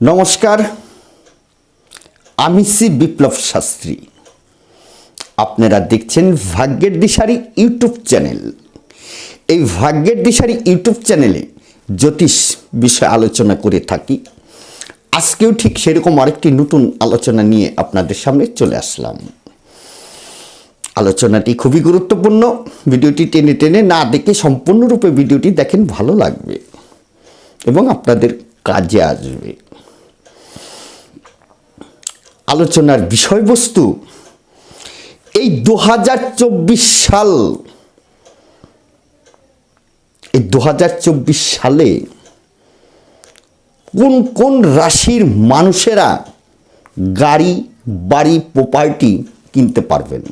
নমস্কার, আমি শ্রী বিপ্লব শাস্ত্রী। আপনারা দেখছেন ভাগ্যের দিশারি ইউটিউব চ্যানেল। এই ভাগ্যের দিশারি ইউটিউব চ্যানেলে জ্যোতিষ বিষয়ে আলোচনা করে থাকি। আজকেও ঠিক সেরকম আরেকটি নতুন আলোচনা নিয়ে আপনাদের সামনে চলে আসলাম। আলোচনাটি খুবই গুরুত্বপূর্ণ। ভিডিওটি টেনে টেনে না দেখে সম্পূর্ণরূপে ভিডিওটি দেখেন ভালো লাগবে এবং আপনাদের কাজে আসবে। আলোচনার বিষয়বস্তু, এই দু হাজার চব্বিশ সাল, এই দু হাজার চব্বিশ সালে কোন কোন রাশির মানুষেরা গাড়ি, বাড়ি প্রপার্টি কিনতে পারবেন?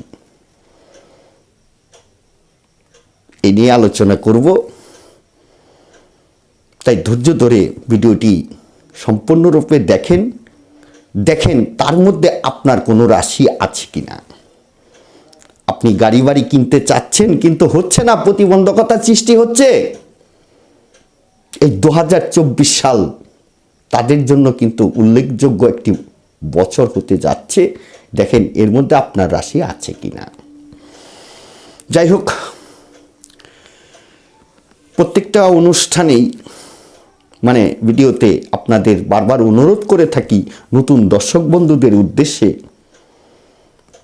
এ নিয়ে আলোচনা করব। তাই ধৈর্য ধরে ভিডিওটি সম্পূর্ণরূপে দেখেন। দেখেন, তার মধ্যে আপনার কোনো রাশি আছে কি না আপনি গাড়ি বাড়ি কিনতে চাচ্ছেন, কিন্তু হচ্ছে না, প্রতিবন্ধকতা সৃষ্টি হচ্ছে। এই দু হাজার চব্বিশ সাল, তাদের জন্য কিন্তু উল্লেখযোগ্য একটি বছর হতে যাচ্ছে। দেখেন, এর মধ্যে আপনার রাশি আছে কি না যাই হোক, প্রত্যেকটা অনুষ্ঠানেই মানে ভিডিওতে আপনাদের বারবার অনুরোধ করে থাকি নতুন দর্শক বন্ধুদের উদ্দেশ্যে।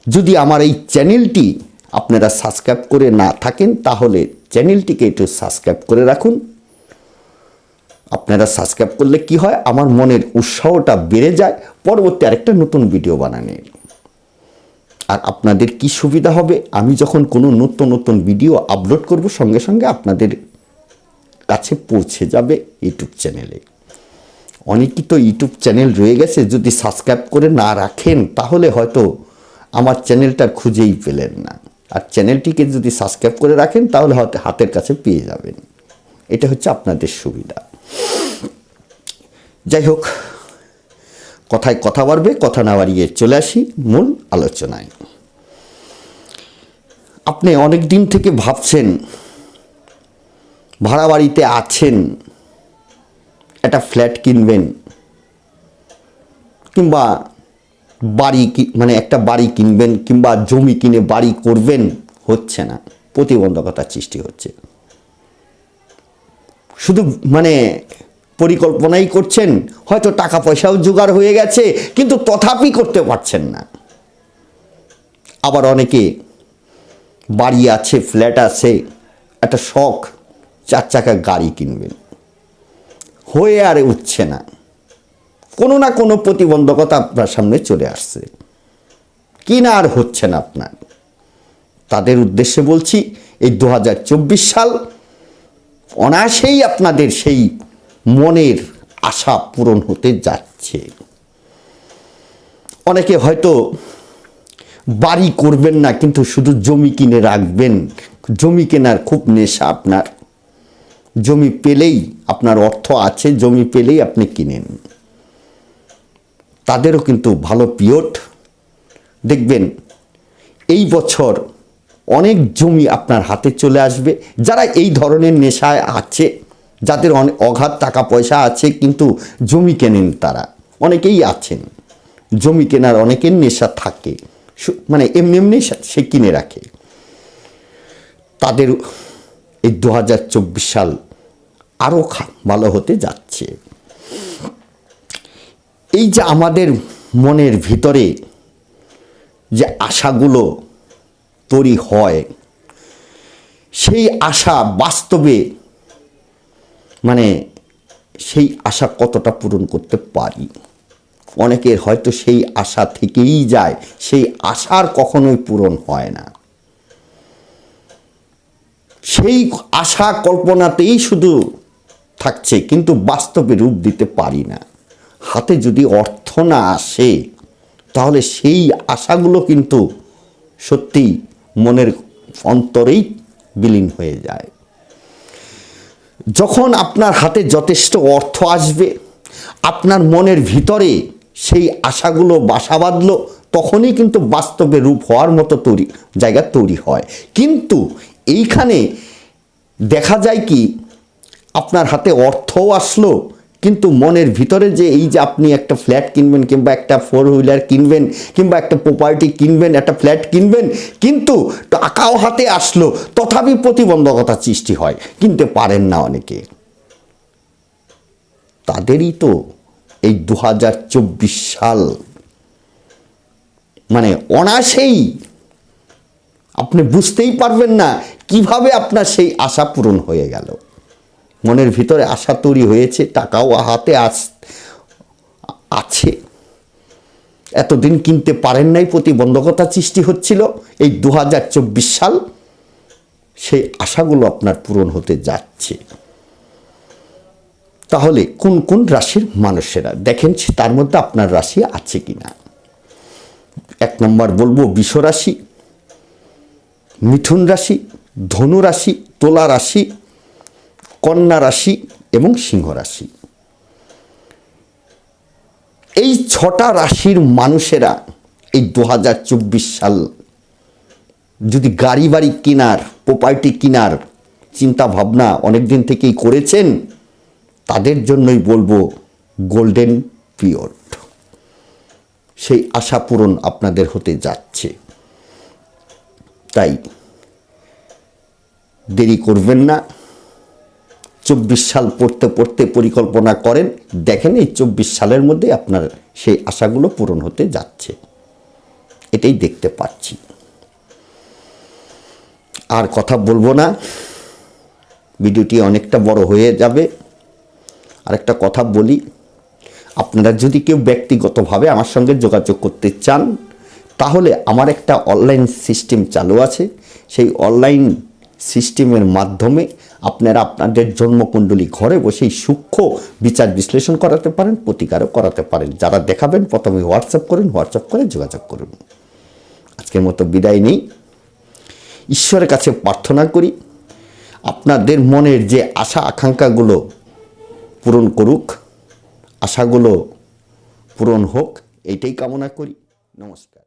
যদি আমার এই চ্যানেলটি আপনারা সাবস্ক্রাইব করে না থাকেন, তাহলে চ্যানেলটিকে একটু সাবস্ক্রাইব করে রাখুন। আপনারা সাবস্ক্রাইব করলে কি হয়? আমার মনের উৎসাহটা বেড়ে যায়। পরবর্তী আরেকটা নতুন ভিডিও বানানোর আর আপনাদের কি সুবিধা হবে? আমি যখন কোনো নতুন নতুন ভিডিও আপলোড করব, সঙ্গে সঙ্গে আপনাদের কাছে পৌঁছে যাবে ইউটিউব চ্যানেলে। অনেকই তো ইউটিউব চ্যানেল রয়ে গেছে, যদি সাবস্ক্রাইব করে না রাখেন, তাহলে হয়তো আমার চ্যানেলটা খুঁজেই পেলেন না। আর চ্যানেলটিকে যদি সাবস্ক্রাইব করে রাখেন, তাহলে হয়তো হাতের কাছে পেয়ে যাবেন। এটা হচ্ছে আপনাদের সুবিধা। যাই হোক, কথায় কথা বাড়বে, কথা না বাড়িয়ে চলে আসি মূল আলোচনায়। আপনি অনেক দিন থেকে ভাবছেন ভাড়া বাড়িতে আছেন, একটা ফ্ল্যাট কিনবেন, কিংবা বাড়ি মানে একটা বাড়ি কিনবেন, কিংবা জমি কিনে বাড়ি করবেন, হচ্ছে না। প্রতিবন্ধকতার সৃষ্টি হচ্ছে। শুধু মানে পরিকল্পনাই করছেন, হয়তো টাকা পয়সাও জোগাড় হয়ে গেছে, কিন্তু তথাপি করতে পারছেন না। আবার অনেকে বাড়ি আছে, ফ্ল্যাট আছে, একটা শখ চার চাকা গাড়ি কিনবেন হয়ে আর উঠছে না। কোনো না কোনো প্রতিবন্ধকতা আপনার সামনে চলে আসছে। কিনা আর হচ্ছে না আপনার। তাদের উদ্দেশ্যে বলছি, এই দু হাজার চব্বিশ সাল অনায়াসেই আপনাদের সেই মনের আশা পূরণ হতে যাচ্ছে। অনেকে হয়তো বাড়ি করবেন না, কিন্তু শুধু জমি কিনে রাখবেন। জমি কেনার খুব নেশা আপনার। জমি পেলেই আপনার অর্থ আছে, জমি পেলেই আপনি কিনেন। তাদেরও কিন্তু ভালো পিওট দেখবেন, এই বছর অনেক জমি আপনার হাতে চলে আসবে। যারা এই ধরনের নেশায় আছে, যাদের অনেক অগাধ টাকা পয়সা আছে, কিন্তু জমি কেনেন তারা। অনেকেই আছেন। জমি কেনার অনেকের নেশা থাকে। মানে এমনি এমনি সে কিনে রাখে। তাদের এই দু হাজার চব্বিশ সাল আরও ভালো হতে যাচ্ছে। এই যে আমাদের মনের ভিতরে যে আশাগুলো তৈরি হয়, সেই আশা বাস্তবে মানে সেই আশা কতটা পূরণ করতে পারি? অনেকের হয়তো সেই আশা থেকেই যায়, সেই আশার কখনোই পূরণ হয় না। সেই আশা কল্পনাতেই শুধু থাকছে, কিন্তু বাস্তবে রূপ দিতে পারি না। হাতে যদি অর্থ না আসে, তাহলে সেই আশাগুলো কিন্তু সত্যি মনের অন্তরেই বিলীন হয়ে যায়। যখন আপনার হাতে যথেষ্ট অর্থ আসবে, আপনার মনের ভিতরে সেই আশাগুলো বাসা বাঁধলো, তখনই কিন্তু বাস্তবে রূপ হওয়ার মতো তৈরি জায়গা তৈরি হয়। কিন্তু এইখানে দেখা যায় কি, আপনার হাতে অর্থও আসলো, কিন্তু মনের ভিতরে যে এই যে আপনি একটা ফ্ল্যাট কিনবেন কিংবা একটা ফোর হুইলার কিনবেন কিংবা একটা প্রপার্টি কিনবেন, একটা ফ্ল্যাট কিনবেন, কিন্তু টাকাও হাতে আসলো, তথাপি প্রতিবন্ধকতা সৃষ্টি হয়, কিনতে পারেন না অনেকে। তাদেরই তো এই দু হাজার চব্বিশ সাল মানে অনাসেই আপনি বুঝতেই পারবেন না কীভাবে আপনার সেই আশা পূরণ হয়ে গেল। মনের ভিতরে আশা তৈরি হয়েছে, টাকাও হাতে আস, আছে। এতদিন কিনতে পারেন নাই, প্রতিবন্ধকতা সৃষ্টি হচ্ছিল। এই দু হাজার চব্বিশ সাল সেই আশাগুলো আপনার পূরণ হতে যাচ্ছে। তাহলে কোন কোন রাশির মানুষেরা? দেখেন তার মধ্যে আপনার রাশি আছে কি না এক নম্বর বলব বিষ রাশি মিথুন রাশি, ধনু রাশি, তোলা রাশি, কন্যা রাশি এবং সিংহ রাশি। এই ছটা রাশির মানুষেরা এই দু হাজার চব্বিশ সাল যদি গাড়ি বাড়ি কেনার প্রপার্টি কেনার চিন্তা ভাবনা অনেক দিন থেকেই করেছেন, তাদের জন্যই বলব গোল্ডেন পিরিয়ড সেই আশা পূরণ আপনাদের হতে যাচ্ছে। তাই দেরি করবেন না। চব্বিশ সাল পড়তে পড়তে পরিকল্পনা করেন। দেখেন এই চব্বিশ সালের মধ্যে আপনার সেই আশাগুলো পূরণ হতে যাচ্ছে। এটাই দেখতে পাচ্ছি। আর কথা বলব না। ভিডিওটি অনেকটা বড় হয়ে যাবে। আর একটা কথা বলি। আপনারা যদি কেউ ব্যক্তিগতভাবে আমার সঙ্গে যোগাযোগ করতে চান তাহলে আমার একটা অনলাইন সিস্টেম চালু আছে। সেই অনলাইন সিস্টেমের মাধ্যমে আপনারা আপনাদের জন্মকুণ্ডলী ঘরে বসেই সূক্ষ্ম বিচার বিশ্লেষণ করাতে পারেন, প্রতিকারও করাতে পারেন। যারা দেখাবেন, প্রথমে হোয়াটসঅ্যাপ করেন হোয়াটসঅ্যাপ করে যোগাযোগ করুন। আজকের মতো বিদায় নেই। ঈশ্বরের কাছে প্রার্থনা করি, আপনাদের মনের যে আশা, আকাঙ্ক্ষাগুলো পূরণ করুক, আশাগুলো পূরণ হোক, এইটাই কামনা করি। নমস্কার।